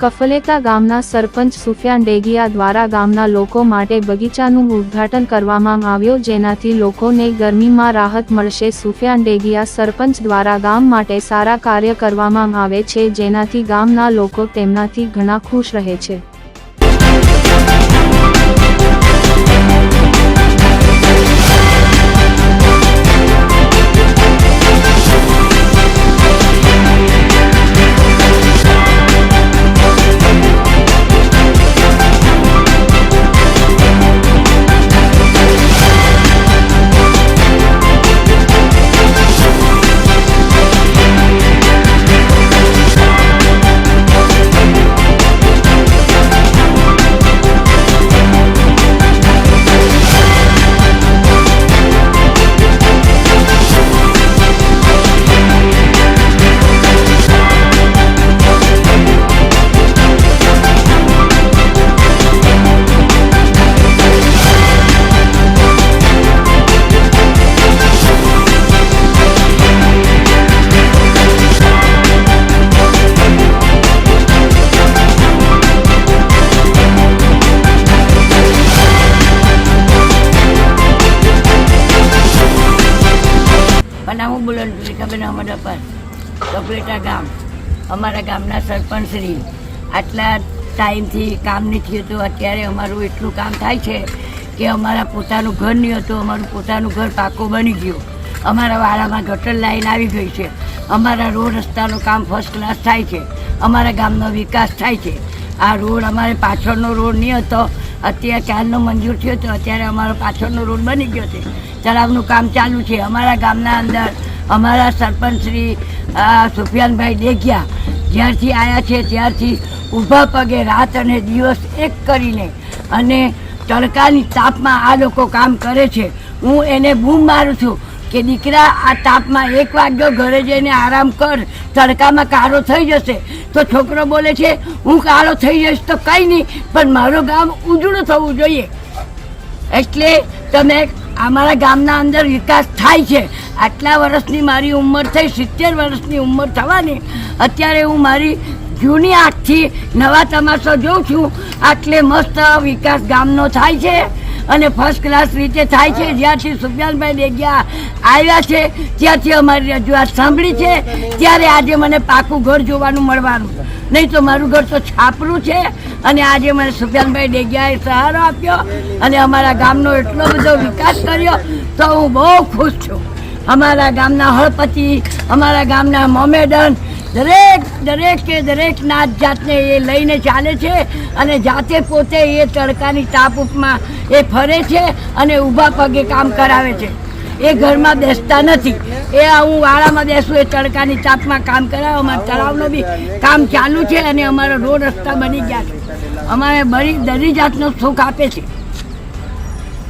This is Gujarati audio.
કફલેતા ગામના સરપંચ સુફિયાન ડેગિયા દ્વારા ગામના લોકો માટે બગીચાનું ઉદ્ઘાટન કરવામાં આવ્યો, જેનાથી લોકોને ગરમીમાં રાહત મળશે. સુફિયાન ડેગિયા સરપંચ દ્વારા ગામ માટે સારા કાર્ય કરવામાં આવે છે, જેનાથી ગામના લોકો તેમનાથી ઘણા ખુશ રહે છે. પણ હું બોલું રેખાબેન અમદાવાદ કપલેટા ગામ, અમારા ગામના સરપંચ શ્રી આટલા ટાઈમથી કામ નથી થયું હતું. અત્યારે અમારું એટલું કામ થાય છે કે અમારા પોતાનું ઘર નહીં હતું. અમારું પોતાનું ઘર પાકો બની ગયું. અમારા વાડામાં ગટર લાઈન આવી ગઈ છે. અમારા રોડ રસ્તાનું કામ ફર્સ્ટ ક્લાસ થાય છે. અમારા ગામનો વિકાસ થાય છે. આ રોડ અમારે પાછળનો રોડ નહીં હતો. અત્યારે ક્યારનો મંજૂર થયો તો અત્યારે અમારો પાછળનો રોડ બની ગયો છે. તળાવનું કામ ચાલુ છે. અમારા ગામના અંદર અમારા સરપંચ શ્રી સુફિયાનભાઈ દેખ્યા જ્યારથી આવ્યા છે ત્યારથી ઊભા પગે રાત અને દિવસ એક કરીને અને તડકાની તાપમાં આ લોકો કામ કરે છે. હું એને બૂમ મારું છું. કે દીકરા, આ તાપમાં એક વાગ્યો ઘરે જઈને આરામ કર, તડકામાં કાળો થઈ જશે. તો છોકરો બોલે છે, હું કાળો થઈ જઈશ તો કંઈ નહીં, પણ મારું ગામ ઉજળું થવું જોઈએ. એટલે તમે અમારા ગામના અંદર વિકાસ થાય છે. આટલા વર્ષની મારી ઉંમર થઈ, સિત્તેર વર્ષની ઉંમર થવાની. અત્યારે હું મારી જૂની આંખથી નવા તમાશો જોઉં છું. આટલે મસ્ત વિકાસ ગામનો થાય છે અને ફર્સ્ટ ક્લાસ રીતે થાય છે. જ્યાંથી સુભ્યાનભાઈ દેગિયા આવ્યા છે. ત્યાંથી અમારી રજૂઆત સાંભળી છે. ત્યારે આજે મને પાકું ઘર જોવાનું મળવાનું. નહીં તો મારું ઘર તો છાપરું છે. અને આજે મને સુફિયાનભાઈ ડેગિયાએ સહારો આપ્યો અને અમારા ગામનો એટલો બધો વિકાસ કર્યો તો હું બહુ ખુશ છું. અમારા ગામના હળપતિ, અમારા ગામના મોમેડન, દરેક, દરેકે દરેક નાત જાતને એ લઈને ચાલે છે અને જાતે પોતે એ તડકાની તાપ ઉપમાં એ ફરે છે અને ઊભા પગે કામ કરાવે છે. એ ઘરમાં બેસતા નથી. એ હું વાળામાં બેસું એ તડકાની તાપમાં કામ કરાવે, અમારા તળાવનું બી કામ ચાલુ છે અને અમારા રોડ રસ્તા બની ગયા છે. અમારે બધી દરેક જાતનો સુખ આપે છે.